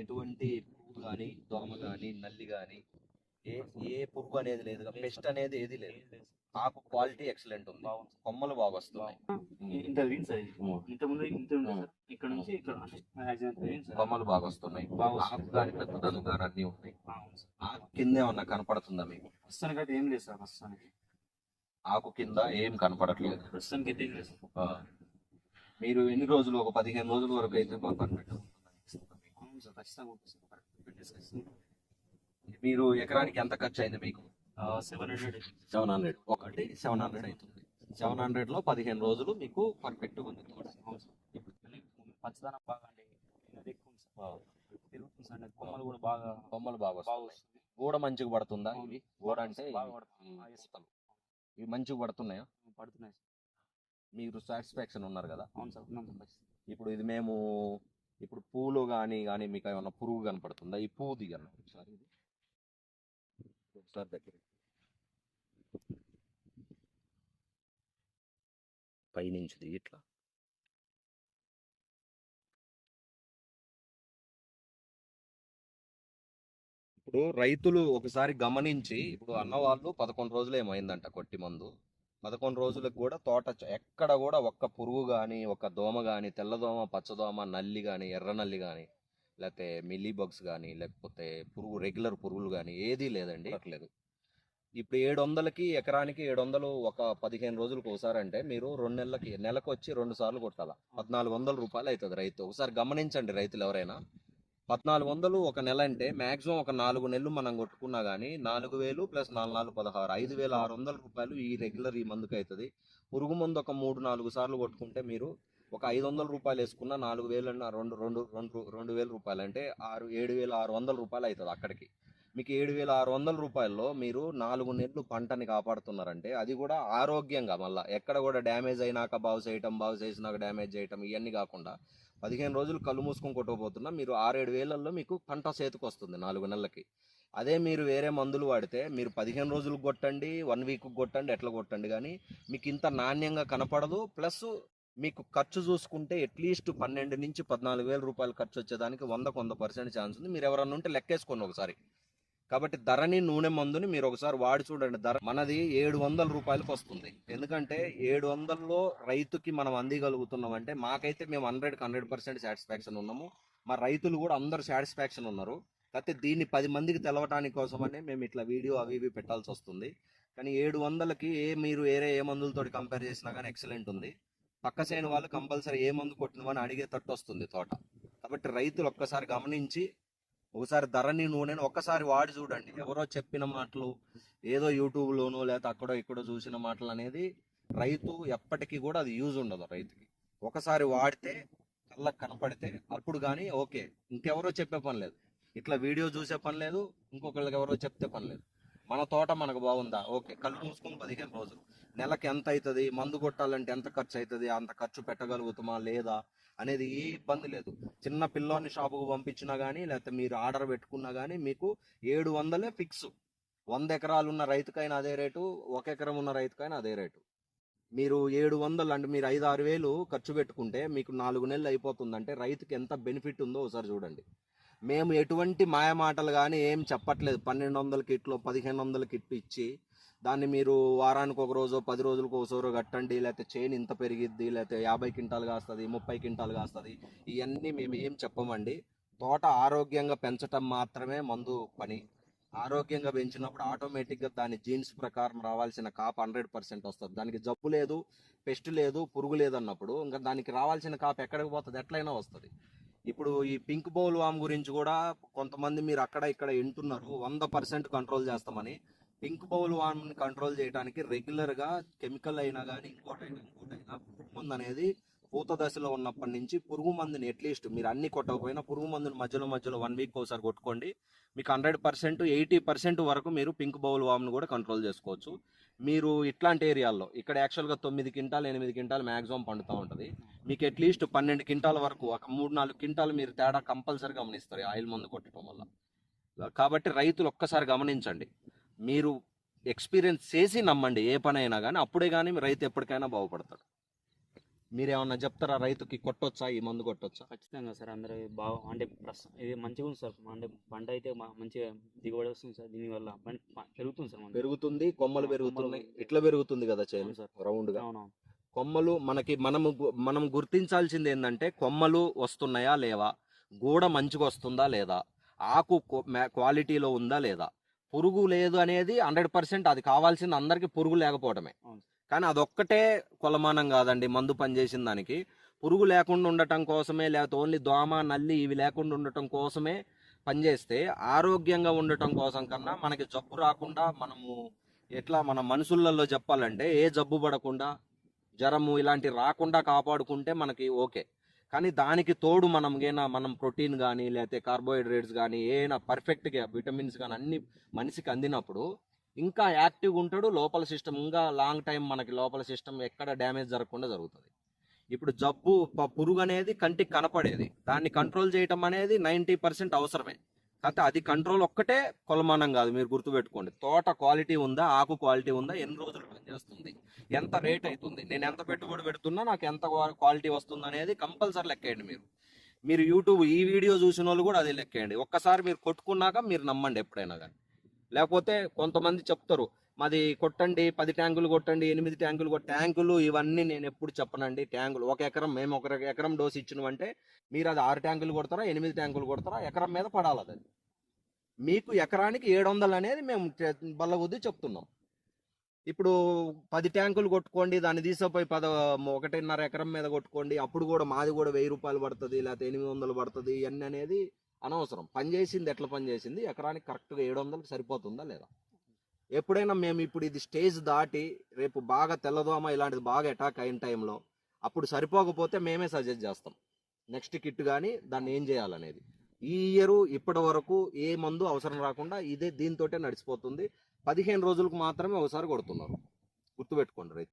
ఎటువంటి పురుగు కానీ దోమ కానీ నల్లి కానీ ఏ ఏ పురుగు అనేది లేదు. పెస్ట్ అనేది ఏది లేదు. ఆకు క్వాలిటీ ఎక్సలెంట్ ఉంది. కొమ్మలు బాగా వస్తున్నాయి. ఇంత సార్. ఇంత ముందు ఇంత ఇక్కడ నుంచి ఇక్కడ కొమ్మలు బాగా వస్తున్నాయి. ఆకు కానీ పెద్దదనం కానీ అన్ని ఉన్నాయి. ఆకు కింద ఏమన్నా కనపడుతుందా మీకు? అయితే ఏం లేదు సార్ ఆకు కింద ఏం కనపడట్లేదు. ప్రస్తుతానికి అయితే. మీరు ఎన్ని రోజులు? ఒక పదిహేను రోజుల వరకు అయితే మాకు పర్ఫెక్ట్ ఖచ్చితంగా మీరు ఎకరానికి ఎంత ఖర్చు అయింది మీకు? సెవెన్ హండ్రెడ్ సెవెన్ హండ్రెడ్ ఒకటి సెవెన్ హండ్రెడ్ అవుతుంది. సెవెన్ హండ్రెడ్లో పదిహేను రోజులు మీకు పర్ఫెక్ట్ ఉంది పచ్చదనం బాగా సార్. అంటే కొమ్మలు కూడా బాగా కొమ్మలు బాగా గూడ మంచిగా పడుతుందా. ఇవి గూడ అంటే ఇవి. మంచిగా పడుతున్నాయా? పడుతున్నాయి మీరు సాటిస్ఫాక్షన్ ఉన్నారు కదా? అవును సార్. ఇప్పుడు ఇది మేము ఇప్పుడు పూలు కానీ కానీ మీకు ఏమన్నా పురుగు కనపడుతుందా? ఈ పువ్వు దిగను ఒకసారి ఇది? ఒకసారి దగ్గర పైనుంచి దిగి ఇట్లా. ఇప్పుడు రైతులు ఒకసారి గమనించి ఇప్పుడు అన్నవాళ్ళు పదకొండు రోజులు ఏమైందంట కొట్టి మందు. పదకొండు రోజులకు కూడా తోట ఎక్కడ కూడా ఒక్క పురుగు కానీ ఒక దోమ కానీ తెల్లదోమ పచ్చదోమ నల్లి కానీ ఎర్ర నల్లి కానీ లేకపోతే మిల్లీ బగ్స్ కానీ లేకపోతే పురుగు రెగ్యులర్ పురుగులు కానీ ఏదీ లేదండి. లేదు ఇప్పుడు ఏడు వందలకి ఎకరానికి ఏడు వందలు ఒక పదిహేను రోజులకు ఒకసారి అంటే మీరు రెండు నెలలకి నెలకు వచ్చి రెండు సార్లు కొట్టాలా? పద్నాలుగు వందల రూపాయలు అవుతుంది రైతు. ఒకసారి గమనించండి రైతులు ఎవరైనా. పద్నాలుగు వందలు ఒక నెల అంటే మాక్సిమం ఒక నాలుగు నెలలు మనం కొట్టుకున్నా కానీ నాలుగు వేలు ప్లస్ నాలుగు నాలుగు పదహారు ఐదు వేల ఆరు వందల రూపాయలు ఈ రెగ్యులర్ ఈ మందుకు అవుతుంది పురుగు మందు ఒక మూడు నాలుగు సార్లు కొట్టుకుంటే మీరు ఒక ఐదు వందల రూపాయలు వేసుకున్న నాలుగు వేలు రెండు రెండు రెండు రెండు వేల రూపాయలు అంటే ఆరు ఏడు వేల ఆరు వందల రూపాయలు అవుతుంది అక్కడికి. మీకు ఏడు వేల ఆరు వందల రూపాయల్లో మీరు నాలుగు నెలలు పంటని కాపాడుతున్నారంటే అది కూడా ఆరోగ్యంగా మళ్ళీ ఎక్కడ కూడా డ్యామేజ్ అయినాక బాగు చేయటం బాగు చేసినాక డ్యామేజ్ చేయటం ఇవన్నీ కాకుండా పదిహేను రోజులు కళ్ళు మూసుకొని కొట్టకపోతున్నా మీరు ఆరేడు వేలల్లో మీకు పంట చేతికి వస్తుంది నాలుగు నెలలకి. అదే మీరు వేరే మందులు వాడితే మీరు పదిహేను రోజులు కొట్టండి వన్ వీక్ కొట్టండి ఎట్లా కొట్టండి కానీ మీకు ఇంత నాణ్యంగా కనపడదు. ప్లస్ మీకు ఖర్చు చూసుకుంటే అట్లీస్ట్ పన్నెండు నుంచి పద్నాలుగు వేల రూపాయలు ఖర్చు వచ్చేదానికి వందకు వంద పర్సెంట్ ఛాన్స్ ఉంది. మీరు ఎవరన్నా ఉంటే లెక్కేసుకోండి ఒకసారి. కాబట్టి ధరని నూనె మందుని మీరు ఒకసారి వాడి చూడండి. ధర మనది ఏడు వందల రూపాయలకు వస్తుంది ఎందుకంటే ఏడు వందల్లో రైతుకి మనం అందిగలుగుతున్నాం అంటే మాకైతే మేము హండ్రెడ్కి హండ్రెడ్ పర్సెంట్ సాటిస్ఫాక్షన్ ఉన్నాము. మా రైతులు కూడా అందరు సాటిస్ఫాక్షన్ ఉన్నారు. కాకపోతే దీన్ని పది మందికి తెలవటానికి కోసమనే మేము ఇట్లా వీడియో అవి ఇవి పెట్టాల్సి వస్తుంది. కానీ ఏడు వందలకి ఏ మీరు వేరే ఏ మందులతో కంపేర్ చేసినా కానీ ఎక్సలెంట్ ఉంది. పక్క చేయని వాళ్ళు కంపల్సరీ ఏ మందు కొట్టినవని అడిగేటట్టు వస్తుంది తోట. కాబట్టి రైతులు ఒక్కసారి గమనించి ఒకసారి ధరని నూనెను ఒక్కసారి వాడి చూడండి. ఎవరో చెప్పిన మాటలు ఏదో యూట్యూబ్లోనో లేకపోతే అక్కడో ఇక్కడో చూసిన మాటలు అనేది రైతు ఎప్పటికీ కూడా అది యూజ్ ఉండదు రైతుకి. ఒకసారి వాడితే కళ్ళకు కనపడితే అప్పుడు కానీ ఓకే ఇంకెవరో చెప్పే పని లేదు. ఇట్లా వీడియో చూసే పని లేదు ఇంకొకళ్ళకి ఎవరో చెప్తే పని లేదు. మన తోట మనకు బాగుందా? ఓకే కళ్ళు మూసుకొని పదిహేను రోజులు. నెలకు ఎంత అవుతుంది మందు కొట్టాలంటే ఎంత ఖర్చు అవుతుంది అంత ఖర్చు పెట్టగలుగుతామా లేదా? అనేది ఏ ఇబ్బంది లేదు. చిన్న పిల్లోని షాపుకు పంపించినా కానీ లేకపోతే మీరు ఆర్డర్ పెట్టుకున్నా కానీ మీకు ఏడు వందలే ఫిక్స్. వంద ఎకరాలు ఉన్న రైతుకైనా అదే రేటు ఒక ఎకరం ఉన్న రైతుకైనా అదే రేటు. మీరు ఏడు వందలు అంటే మీరు ఐదు ఆరు వేలు ఖర్చు పెట్టుకుంటే మీకు నాలుగు నెలలు అయిపోతుందంటే రైతుకి ఎంత బెనిఫిట్ ఉందో ఒకసారి చూడండి. మేము ఎటువంటి మాయ మాటలు కానీ ఏం చెప్పట్లేదు. పన్నెండు వందల కిట్లు పదిహేను వందల కిట్లు ఇచ్చి దాన్ని మీరు వారానికి ఒక రోజు పది రోజులకు ఒకసారి కట్టండి లేకపోతే చేను ఇంత పెరిగిద్ది లేకపోతే యాభై క్వింటాలు కాస్తుంది ముప్పై క్వింటాలు కాస్తుంది ఇవన్నీ మేము ఏం చెప్పమండి. తోట ఆరోగ్యంగా పెంచటం మాత్రమే మందు పని. ఆరోగ్యంగా పెంచినప్పుడు ఆటోమేటిక్గా దాని జీన్స్ ప్రకారం రావాల్సిన కాపు హండ్రెడ్ పర్సెంట్ వస్తుంది. దానికి జబ్బు లేదు పెస్ట్ లేదు పురుగు లేదు అన్నప్పుడు ఇంకా దానికి రావాల్సిన కాపు ఎక్కడికి పోతుంది ఎట్లయినా వస్తుంది. ఇప్పుడు ఈ పింక్ బౌల్ వామ్ గురించి కూడా కొంతమంది మీరు అక్కడ ఇక్కడ వింటున్నారు. వంద పర్సెంట్ కంట్రోల్ చేస్తామని. పింక్ బౌల్ వామ్ కంట్రోల్ చేయడానికి రెగ్యులర్గా కెమికల్ అయినా కానీ ఇంకోటైనా ఇంకోటైనా పురుగు మందు అనేది పూత దశలో ఉన్నప్పటి నుంచి పురుగు మందుని అట్లీస్ట్ మీరు అన్ని కొట్టకపోయినా పురుగు మందుని మధ్యలో మధ్యలో వన్ వీక్ ఒకసారి కొట్టుకోండి. మీకు హండ్రెడ్ పర్సెంట్ ఎయిటీ పర్సెంట్ వరకు మీరు పింక్ బౌల్ వామ్ను కూడా కంట్రోల్ చేసుకోవచ్చు. మీరు ఇట్లాంటి ఏరియాల్లో ఇక్కడ యాక్చువల్గా తొమ్మిది క్వింటాలు ఎనిమిది క్వింటాలు మ్యాక్సిమం పండుతూ ఉంటుంది. మీకు అట్లీస్ట్ పన్నెండు క్వింటాల వరకు ఒక మూడు నాలుగు క్వింటాలు మీరు తేడా కంపల్సరీ గమనిస్తారు ఆయిల్ మందు కొట్టడం వల్ల. కాబట్టి రైతులు ఒక్కసారి గమనించండి. మీరు ఎక్స్పీరియన్స్ చేసి నమ్మండి ఏ పని అయినా కానీ అప్పుడే కానీ రైతు ఎప్పటికైనా బాగుపడతాడు. మీరేమన్నా చెప్తారా రైతుకి కొట్టొచ్చా ఈ మందు కొట్టొచ్చా? ఖచ్చితంగా సార్ అందరూ బాగా అంటే ప్రస్తుతం ఇది మంచిగా ఉంది సార్ అంటే పంట అయితే మంచిగా దిగుబడి వస్తుంది సార్ దీనివల్ల పెరుగుతుంది సార్. పెరుగుతుంది కొమ్మలు పెరుగుతున్నాయి ఇట్లా పెరుగుతుంది కదా చేను సార్. రౌండ్గా అవునవును. కొమ్మలు మనకి మనము మనం గుర్తించాల్సింది ఏంటంటే కొమ్మలు వస్తున్నాయా లేవా? గూడ మంచిగా వస్తుందా లేదా? ఆకు క్వాలిటీలో ఉందా లేదా? పురుగు లేదు అనేది హండ్రెడ్ పర్సెంట్ అది కావాల్సింది అందరికి పురుగు లేకపోవడమే. కానీ అదొక్కటే కొలమానం కాదండి మందు పనిచేసిన దానికి. పురుగు లేకుండా ఉండటం కోసమే లేకపోతే ఓన్లీ దోమ నల్లి ఇవి లేకుండా ఉండటం కోసమే పనిచేస్తే ఆరోగ్యంగా ఉండటం కోసం కన్నా మనకి జబ్బు రాకుండా మనము ఎట్లా మన మనుషులలో చెప్పాలంటే ఏ జబ్బు పడకుండా జ్వరము ఇలాంటి రాకుండా కాపాడుకుంటే మనకి ఓకే. కానీ దానికి తోడు మనం ఏనా మనం ప్రోటీన్ కానీ లేకపోతే కార్బోహైడ్రేట్స్ కానీ ఏనా పర్ఫెక్ట్గా విటమిన్స్ కానీ అన్ని మనిషికి అందినప్పుడు ఇంకా యాక్టివ్గా ఉంటాడు లోపల సిస్టమ్ ఇంకా లాంగ్ టైం మనకి లోపల సిస్టమ్ ఎక్కడ డ్యామేజ్ జరగకుండా జరుగుతుంది. ఇప్పుడు జబ్బు పురుగు అనేది కంటికి కనపడేది. దాన్ని కంట్రోల్ చేయటం అనేది నైంటీ పర్సెంట్ అవసరమే. కాకపోతే అది కంట్రోల్ ఒక్కటే కొలమానం కాదు మీరు గుర్తుపెట్టుకోండి. తోట క్వాలిటీ ఉందా ఆకు క్వాలిటీ ఉందా ఎన్ని రోజులు పనిచేస్తుంది ఎంత రేట్ అవుతుంది నేను ఎంత పెట్టుబడి పెడుతున్నా నాకు ఎంత క్వాలిటీ వస్తుంది అనేది కంపల్సరీ లెక్కేయండి మీరు. మీరు యూట్యూబ్ ఈ వీడియో చూసిన వాళ్ళు కూడా అదే లెక్కేయండి ఒక్కసారి మీరు కొట్టుకున్నాక మీరు నమ్మండి ఎప్పుడైనా కానీ. లేకపోతే కొంతమంది చెప్తారు మాది కొట్టండి పది ట్యాంకులు కొట్టండి ఎనిమిది ట్యాంకులు ట్యాంకులు ఇవన్నీ నేను ఎప్పుడు చెప్పనండి ట్యాంకులు. ఒక ఎకరం మేము ఒక ఎకరం డోస్ ఇచ్చినవంటే మీరు అది ఆరు ట్యాంకులు కొడతారా ఎనిమిది ట్యాంకులు కొడతారా ఎకరం మీద పడాలి అది. మీకు ఎకరానికి ఏడు వందలు అనేది మేము బల్ల చెప్తున్నాం. ఇప్పుడు పది ట్యాంకులు కొట్టుకోండి దాన్ని తీసుకుపోయి పద ఒకటిన్నర ఎకరం మీద కొట్టుకోండి అప్పుడు కూడా మాది కూడా వెయ్యి రూపాయలు పడుతుంది లేకపోతే ఎనిమిది వందలు పడుతుంది ఇవన్నీ అనేది అనవసరం. పని చేసింది ఎట్లా పని చేసింది? ఎకరానికి కరెక్ట్గా ఏడు వందలకు సరిపోతుందా లేదా? ఎప్పుడైనా మేము ఇప్పుడు ఇది స్టేజ్ దాటి రేపు బాగా తెల్లదోమ ఇలాంటిది బాగా అటాక్ అయిన టైంలో అప్పుడు సరిపోకపోతే మేమే సజెస్ట్ చేస్తాం. నెక్స్ట్ కిట్ కానీ దాన్ని ఏం చేయాలనేది. ఈ ఇయర్ ఇప్పటి వరకు ఏ మందు అవసరం రాకుండా ఇదే దీంతోటే నడిచిపోతుంది. పదిహేను రోజులకు మాత్రమే ఒకసారి కొడుతున్నారు. గుర్తుపెట్టుకోండి రైతు